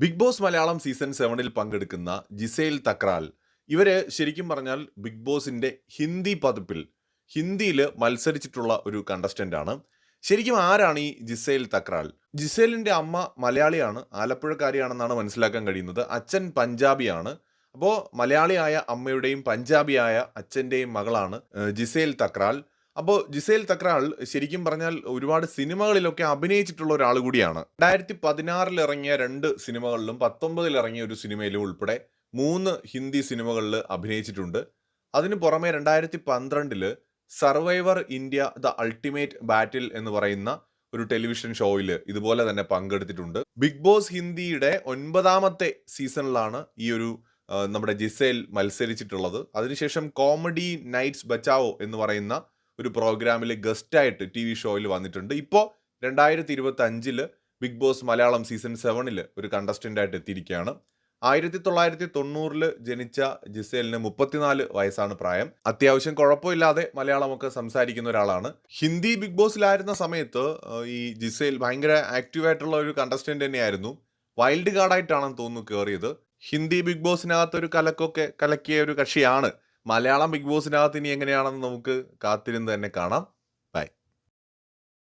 Big boss Malayalam season സെവനിൽ പങ്കെടുക്കുന്ന Gizele Thakral. ഇവർ ശരിക്കും പറഞ്ഞാൽ ബിഗ് ബോസിന്റെ ഹിന്ദി പതിപ്പിൽ ഹിന്ദിയിൽ മത്സരിച്ചിട്ടുള്ള ഒരു കണ്ടസ്റ്റന്റ് ആണ്. ശരിക്കും ആരാണ് ഈ ജിസേൽ തക്രാൽ? ജിസേലിന്റെ അമ്മ മലയാളിയാണ് ആലപ്പുഴക്കാരിയാണെന്നാണ് മനസ്സിലാക്കാൻ കഴിയുന്നത്. അച്ഛൻ പഞ്ചാബിയാണ്. അപ്പോൾ മലയാളിയായ അമ്മയുടെയും പഞ്ചാബിയായ അച്ഛന്റെയും മകളാണ് ജിസേൽ തക്രാൽ. അപ്പോൾ ജിസേൽ തക്രാൾ ശരിക്കും പറഞ്ഞാൽ ഒരുപാട് സിനിമകളിലൊക്കെ അഭിനയിച്ചിട്ടുള്ള ഒരാൾ കൂടിയാണ്. രണ്ടായിരത്തി പതിനാറിൽ ഇറങ്ങിയ രണ്ട് സിനിമകളിലും പത്തൊമ്പതിൽ ഇറങ്ങിയ ഒരു സിനിമയിലും ഉൾപ്പെടെ മൂന്ന് ഹിന്ദി സിനിമകളിൽ അഭിനയിച്ചിട്ടുണ്ട്. അതിന് പുറമെ രണ്ടായിരത്തി പന്ത്രണ്ടിൽ survivor India the ultimate battle എന്ന് പറയുന്ന ഒരു ടെലിവിഷൻ ഷോയിൽ ഇതുപോലെ തന്നെ പങ്കെടുത്തിട്ടുണ്ട്. ബിഗ് ബോസ് ഹിന്ദിയുടെ ഒൻപതാമത്തെ സീസണിലാണ് ഈ ഒരു നമ്മുടെ ജിസേൽ മത്സരിച്ചിട്ടുള്ളത്. അതിനുശേഷം കോമഡി നൈറ്റ്സ് ബച്ചാവോ എന്ന് പറയുന്ന ഒരു പ്രോഗ്രാമിൽ ഗസ്റ്റായിട്ട് ടി വി ഷോയിൽ വന്നിട്ടുണ്ട്. ഇപ്പോൾ രണ്ടായിരത്തി ഇരുപത്തി അഞ്ചിൽ ബിഗ് ബോസ് മലയാളം സീസൺ സെവനിൽ ഒരു കണ്ടസ്റ്റന്റായിട്ട് എത്തിയിരിക്കുകയാണ്. ആയിരത്തി തൊള്ളായിരത്തി തൊണ്ണൂറിൽ ജനിച്ച ജിസേലിന് മുപ്പത്തിനാല് വയസ്സാണ് പ്രായം. അത്യാവശ്യം കുഴപ്പമില്ലാതെ മലയാളമൊക്കെ സംസാരിക്കുന്ന ഒരാളാണ്. ഹിന്ദി ബിഗ് ബോസിലായിരുന്ന സമയത്ത് ഈ ജിസേൽ ഭയങ്കര ആക്റ്റീവായിട്ടുള്ള ഒരു കണ്ടസ്റ്റന്റ് തന്നെയായിരുന്നു. വൈൽഡ് കാർഡായിട്ടാണെന്ന് തോന്നുന്നു കയറിയത് ഹിന്ദി ബിഗ് ബോസിനകത്ത് ഒരു കലക്കൊക്കെ കലക്കിയ ഒരു കക്ഷിയാണ് മലയാളം ബിഗ് ബോസിനകത്ത് ഇനി എങ്ങനെയാണെന്ന് നമുക്ക് കാത്തിരുന്ന് തന്നെ കാണാം.